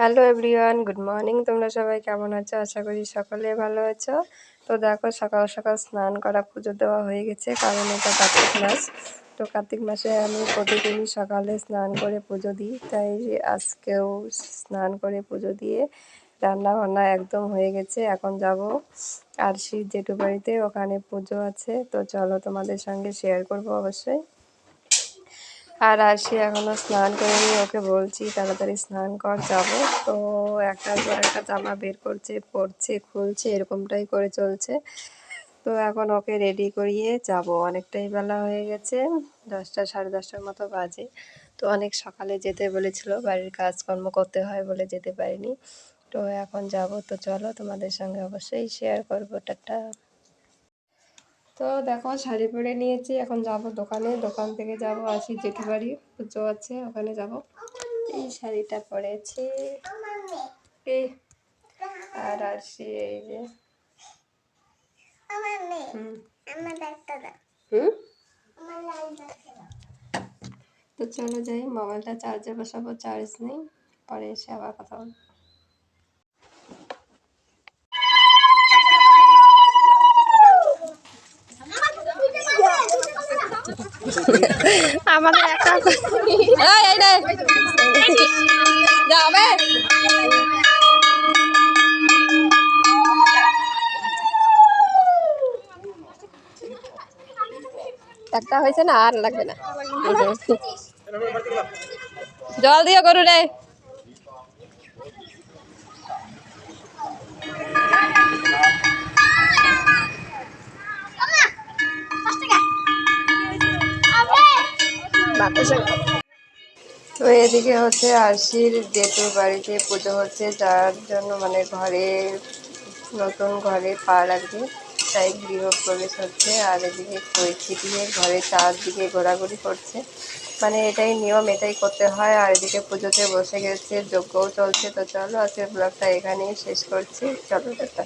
Hello everyone good morning তোমরা সবাই কেমন আছো? আশা করি সকলে ভালো আছো। তো দেখো, সকাল সকাল স্নান করা পুজো দেওয়া হয়ে গেছে, কারণ এটা কার্তিক মাস। তো কার্তিক মাসে আমি প্রতিদিনই সকালে স্নান করে পুজো দিই। তাই আজকেও স্নান করে পুজো দিয়ে রান্না বান্না একদম হয়ে গেছে। এখন যাব আর শিব জেঠু বাড়িতে ওখানে পুজো আছে। তো চলো তোমাদের সঙ্গে শেয়ার করব অবশ্যই। আর আসি এখনও স্নান করিনি ওকে বলছি তাড়াতাড়ি স্নান কর, যাব। তো একটার পর একটা জামা বের করছে, পরছে, খুলছে, এরকমটাই করে চলছে। তো এখন ওকে রেডি করিয়ে যাব। অনেকটাই বেলা হয়ে গেছে, দশটা, সাড়ে দশটার মতো বাজে। তো অনেক সকালে যেতে বলেছিল, বাড়ির কাজকর্ম করতে হয় বলে যেতে পারিনি। তো এখন যাব। তো চলো তোমাদের সঙ্গে অবশ্যই শেয়ার করব। টাটা। তো দেখো শাড়ি পরে নিয়েছি, এখন যাব দোকানে। দোকান থেকে যাব আসি জেঠু বাড়ি পুজো আছে, ওখানে যাব। এই শাড়িটা পরেছি। আর আসি এই যে। তো চলো যাই, মোবাইলটা চার্জে বসাবো চার্জ নেই, পরে এসে আবার কথা বলব। আমাদের একা এই এই রে যাবে? একটা হয়েছে না, আর লাগবে না। জল দিয়ে গরু রে তো এদিকে হচ্ছে আরশির জেঠুর বাড়িতে পুজো হচ্ছে, যার জন্য মানে ঘরে, নতুন ঘরে পা লাগবে তাই গৃহপ্রবেশ হচ্ছে। আর এদিকে খই ছিটিয়ে ঘরে চারদিকে ঘোরাঘুরি করছে। মানে এটাই নিয়ম, এটাই করতে হয়। আর এদিকে পুজোতে বসে গেছে, যজ্ঞও চলছে। তো চলো আজকের ব্লগটা এখানেই শেষ করছি। চলো, টাটা।